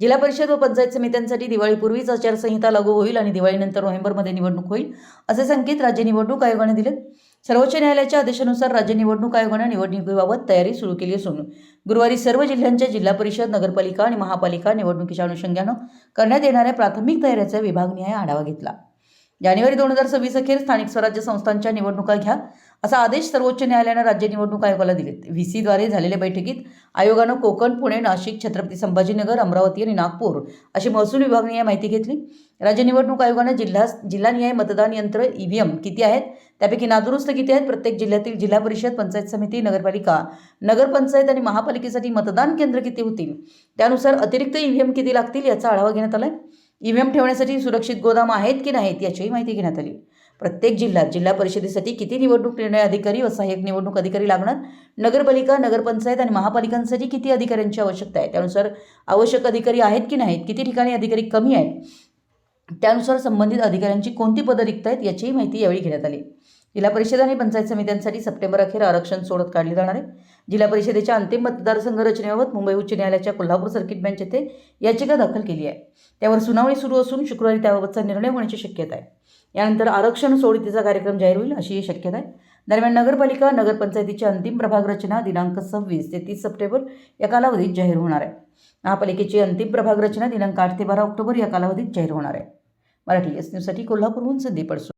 जिल्हा परिषद व पंचायत समित्यांसाठी दिवाळीपूर्वीच आचारसंहिता लागू होईल आणि दिवाळीनंतर नोव्हेंबरमध्ये निवडणूक होईल असे संकेत राज्य निवडणूक आयोगाने दिलेत. सर्वोच्च न्यायालयाच्या आदेशानुसार राज्य निवडणूक आयोगाने निवडणुकीबाबत तयारी सुरू केली असून गुरुवारी सर्व जिल्ह्यांच्या जिल्हा परिषद नगरपालिका आणि महापालिका निवडणुकीच्या अनुषंगानं करण्यात येणाऱ्या प्राथमिक तयारीचा विभागनिहाय आढावा घेतला. जानेवारी दोन हजार सव्वीस अखेर स्थानिक स्वराज्य संस्थांच्या निवडणुका घ्या. असा आदेश सर्वोच्च न्यायालयानं राज्य निवडणूक आयोगाला दिलेत. व्ही सीद्वारे झालेल्या बैठकीत आयोगानं कोकण पुणे नाशिक छत्रपती संभाजीनगर अमरावती आणि नागपूर अशी महसूल विभागनिहाय माहिती घेतली. राज्य निवडणूक आयोगानं जिल्हा जिल्हानिहाय मतदान यंत्र ईव्हीएम किती आहेत? त्यापैकी नादुरुस्त किती आहेत? प्रत्येक जिल्ह्यातील जिल्हा परिषद पंचायत समिती नगरपालिका नगरपंचायत आणि महापालिकेसाठी मतदान केंद्र किती होतील? त्यानुसार अतिरिक्त ईव्हीएम किती लागतील याचा आढावा घेण्यात आला आहे ईव्हीएम ठेवण्यासाठी सुरक्षित गोदाम आहेत की नाहीत याचीही माहिती घेण्यात आली. प्रत्येक जिल्ह्यात जिल्हा परिषदेसाठी किती निवडणूक निर्णय अधिकारी व सहाय्यक निवडणूक अधिकारी लागणार? नगरपालिका नगरपंचायत आणि महापालिकांसाठी किती अधिकाऱ्यांची आवश्यकता आहे? त्यानुसार आवश्यक अधिकारी आहेत की नाहीत? किती ठिकाणी अधिकारी कमी आहेत? त्यानुसार संबंधित अधिकाऱ्यांची कोणती पदं रिक्त आहेत? याचीही माहिती यावेळी घेण्यात आली. जिल्हा परिषद आणि पंचायत समित्यांसाठी सप्टेंबर अखेर आरक्षण सोडत काढली जाणार आहे. जिल्हा परिषदेच्या अंतिम मतदारसंघ रचनेबाबत मुंबई उच्च न्यायालयाच्या कोल्हापूर सर्किट बेंच येथे याचिका दाखल केली आहे. त्यावर सुनावणी सुरू असून शुक्रवारी त्याबाबतचा निर्णय होण्याची शक्यता आहे. यानंतर आरक्षण सोडतीचा कार्यक्रम जाहीर होईल अशीही शक्यता आहे. दरम्यान नगरपालिका नगरपंचायतीची अंतिम प्रभाग रचना दिनांक सव्वीस ते तीस सप्टेंबर या कालावधीत जाहीर होणार आहे. महापालिकेची अंतिम प्रभाग रचना दिनांक आठ ते बारा ऑक्टोबर या कालावधीत जाहीर होणार आहे. मराठी एस न्यूजसाठी कोल्हापूरहून संदीप अडसूळ.